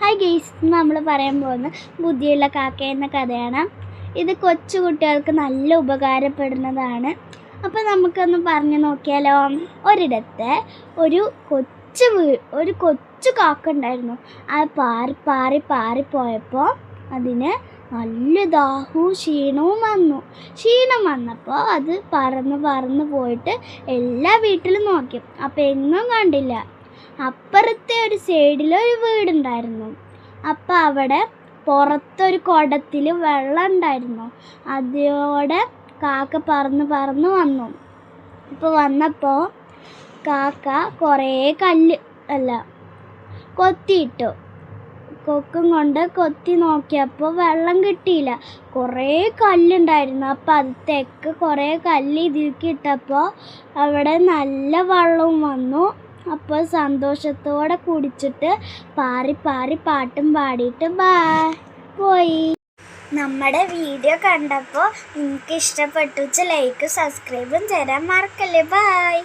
Hi guys നമ്മൾ പറയാൻ പോകുന്ന ബുദ്ധിയുള്ള കാക്ക എന്ന കഥയാണ്. ഇത് കൊച്ചു കുട്ടികൾക്ക് നല്ല ഉപകാരപ്പെടുന്നതാണ്. അപ്പോൾ നമുക്കൊന്ന് പറഞ്ഞു നോക്കിയാലോ. ഒരിടത്ത് ഒരു കൊച്ചു വീ ഒരു കൊച്ചു കാക്ക ഉണ്ടായിരുന്നു. അത് പാറി പാറി പാറിപ്പോയപ്പോൾ അതിന് നല്ല ദാഹവും ക്ഷീണവും വന്നു. ക്ഷീണം വന്നപ്പോൾ അത് പറന്ന് പറന്ന് പോയിട്ട് എല്ലാ വീട്ടിലും നോക്കി. അപ്പോൾ എങ്ങും കണ്ടില്ല. അപ്പുറത്തെ ഒരു സൈഡിൽ ഒരു വീടുണ്ടായിരുന്നു. അപ്പം അവിടെ പുറത്തൊരു കുടത്തിൽ വെള്ളം ഉണ്ടായിരുന്നു അതോടെ കാക്ക പറന്ന് പറന്ന് വന്നു. ഇപ്പോൾ വന്നപ്പോൾ കാക്ക കുറേ കല്ല് അല്ല കൊത്തിയിട്ടു. കൊക്കും കൊണ്ട് കൊത്തി നോക്കിയപ്പോൾ വെള്ളം കിട്ടിയില്ല. കുറേ കല്ലുണ്ടായിരുന്നു. അപ്പം തെക്ക് കുറേ കല്ല് ഇതിലേക്ക് ഇട്ടപ്പോൾ അവിടെ നല്ല വെള്ളവും വന്നു. അപ്പോൾ സന്തോഷത്തോടെ കുടിച്ചിട്ട് പാറി പാറി പാട്ടും പാടിയിട്ട് ബാ പോയി. നമ്മുടെ വീഡിയോ കണ്ടപ്പോൾ നിങ്ങൾക്ക് ഇഷ്ടപ്പെട്ടു ലൈക്കും സബ്സ്ക്രൈബും തരാൻ മറക്കല്ലേ? ബായ്